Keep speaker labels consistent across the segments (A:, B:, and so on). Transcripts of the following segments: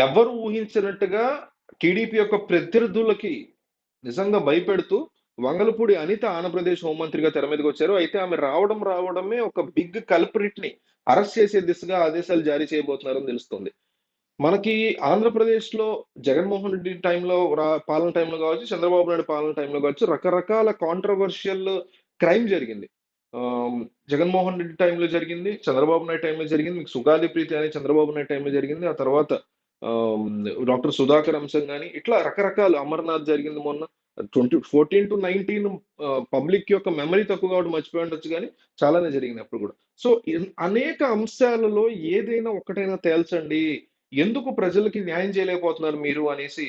A: ఎవరు ఊహించినట్టుగా టీడీపీ యొక్క ప్రత్యర్థులకి నిజంగా భయపెడుతూ వంగలపూడి అనిత ఆంధ్రప్రదేశ్ హోంమంత్రిగా తెర మీదకి వచ్చారు. అయితే ఆమె రావడం రావడమే ఒక బిగ్ కల్పరిట్ని అరెస్ట్ చేసే దిశగా ఆదేశాలు జారీ చేయబోతున్నారని తెలుస్తుంది. మనకి ఆంధ్రప్రదేశ్లో జగన్మోహన్ రెడ్డి టైంలో పాలన టైంలో కావచ్చు చంద్రబాబు నాయుడు పాలన టైంలో కావచ్చు రకరకాల కాంట్రవర్షియల్ క్రైమ్ జరిగింది. జగన్మోహన్ రెడ్డి టైంలో జరిగింది చంద్రబాబు నాయుడు టైంలో జరిగింది మీకు సుగాది ప్రీతి అనే చంద్రబాబు నాయుడు టైంలో జరిగింది. ఆ తర్వాత డాక్టర్ సుధాకర్ అంశం కానీ ఇట్లా రకరకాల అమర్నాథ్ జరిగింది మొన్న. Twenty fourteen to nineteen public యొక్క మెమరీ తక్కువ కాబట్టి మర్చిపోయి ఉండొచ్చు కానీ చాలానే జరిగింది అప్పుడు కూడా. సో అనేక అంశాలలో ఏదైనా ఒకటైనా తేల్చండి. ఎందుకు ప్రజలకి న్యాయం చేయలేకపోతున్నారు మీరు అనేసి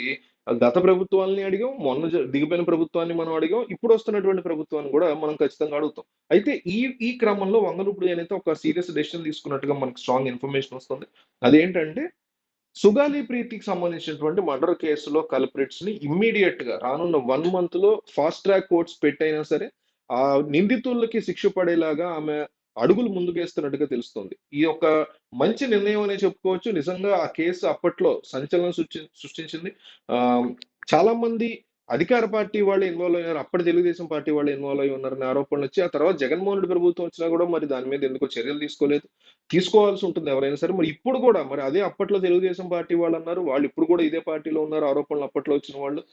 A: గత ప్రభుత్వాలని అడిగాం మొన్న దిగిపోయిన ప్రభుత్వాన్ని మనం అడిగాం ఇప్పుడు వస్తున్నటువంటి ప్రభుత్వాన్ని కూడా మనం ఖచ్చితంగా అడుగుతాం. అయితే ఈ ఈ క్రమంలో వంగరూపుడు అనేది ఒక సీరియస్ డెసిషన్ తీసుకున్నట్టుగా మనకి స్ట్రాంగ్ ఇన్ఫర్మేషన్ వస్తుంది. అదేంటంటే సుగాలి ప్రీతికి సంబంధించినటువంటి మర్డర్ కేసులో కల్ప్రిట్స్ని ఇమ్మీడియట్గా రానున్న వన్ మంత్లో ఫాస్ట్ ట్రాక్ కోర్ట్స్ పెట్టైనా సరే ఆ నిందితులకి శిక్ష పడేలాగా ఆమె అడుగులు ముందుకేస్తున్నట్టుగా తెలుస్తుంది. ఈ యొక్క మంచి నిర్ణయం అనే చెప్పుకోవచ్చు. నిజంగా ఆ కేసు అప్పట్లో సంచలనం సృష్టి- సృష్టించింది. ఆ చాలా మంది అధికార పార్టీ వాళ్ళు ఇన్వాల్వ్ అయ్యారు. అప్పటి తెలుగుదేశం పార్టీ వాళ్ళు ఇన్వాల్వ్ అయి ఉన్నారనే ఆరోపణలు వచ్చి ఆ తర్వాత జగన్మోహన్ రెడ్డి ప్రభుత్వం వచ్చినా కూడా మరి దాని మీద ఎందుకో చర్యలు తీసుకోలేదు? తీసుకోవాల్సి ఉంటుంది ఎవరైనా సరే. మరి ఇప్పుడు కూడా మరి అదే అప్పట్లో తెలుగుదేశం పార్టీ వాళ్ళు అన్నారు వాళ్ళు ఇప్పుడు కూడా ఇదే పార్టీలో ఉన్నారు ఆరోపణలు అప్పట్లో వచ్చిన వాళ్ళు.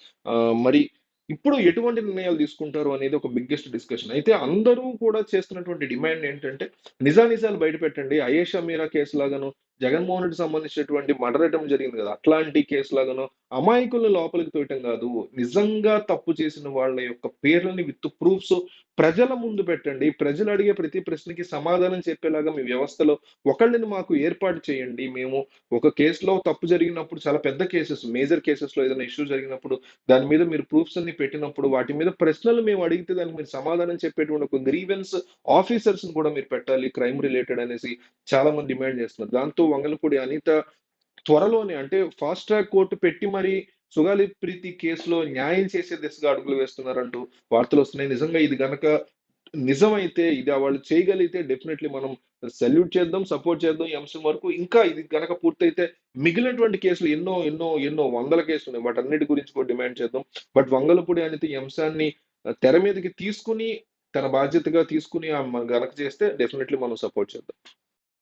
A: మరి ఇప్పుడు ఎటువంటి నిర్ణయాలు తీసుకుంటారు అనేది ఒక బిగ్గెస్ట్ డిస్కషన్ అయితే అందరూ కూడా చేస్తున్నటువంటి డిమాండ్ ఏంటంటే నిజానిజాలు బయట పెట్టండి. అయేషా మీరా కేసు లాగాను జగన్మోహన్ రెడ్డి సంబంధించినటువంటి మడరటం జరిగింది కదా అట్లాంటి కేసు లాగాను అమాయకులను లోపలికి తోయటం కాదు. నిజంగా తప్పు చేసిన వాళ్ళ యొక్క పేర్లని విత్ ప్రూఫ్స్ ప్రజల ముందు పెట్టండి. ప్రజలు అడిగే ప్రతి ప్రశ్నకి సమాధానం చెప్పేలాగా మీ వ్యవస్థలో ఒకళ్ళని మాకు ఏర్పాటు చేయండి. మేము ఒక కేసులో తప్పు జరిగినప్పుడు చాలా పెద్ద కేసెస్ మేజర్ కేసెస్లో ఏదైనా ఇష్యూ జరిగినప్పుడు దాని మీద మీరు ప్రూఫ్స్ అన్ని పెట్టినప్పుడు వాటి మీద ప్రశ్నలు మేము అడిగితే దానికి మీరు సమాధానం చెప్పేటువంటి ఒక గ్రీవెన్స్ ఆఫీసర్స్ కూడా మీరు పెట్టాలి. క్రైమ్ రిలేటెడ్ అనేసి చాలా మంది డిమాండ్ చేస్తున్నారు. దాంతో వంగలపూడి అనిత త్వరలోనే అంటే ఫాస్ట్ ట్రాక్ కోర్టు పెట్టి మరి సుగాలి ప్రీతి కేసులో న్యాయం చేసే దిశగా అడుగులు వేస్తున్నారంటూ వార్తలు వస్తున్నాయి. నిజంగా ఇది గనక నిజమైతే ఇది వాళ్ళు చేయగలిగితే డెఫినెట్లీ మనం సెల్యూట్ చేద్దాం సపోర్ట్ చేద్దాం ఈ అంశం వరకు. ఇంకా ఇది గనక పూర్తయితే మిగిలినటువంటి కేసులు ఎన్నో ఎన్నో ఎన్నో వందల కేసులు ఉన్నాయి వాటన్నిటి గురించి కూడా డిమాండ్ చేద్దాం. బట్ వంగలపూడి అనేది ఈ అంశాన్ని తెర మీదకి తీసుకుని తన బాధ్యతగా తీసుకుని ఆ గనక చేస్తే డెఫినెట్లీ మనం సపోర్ట్ చేద్దాం.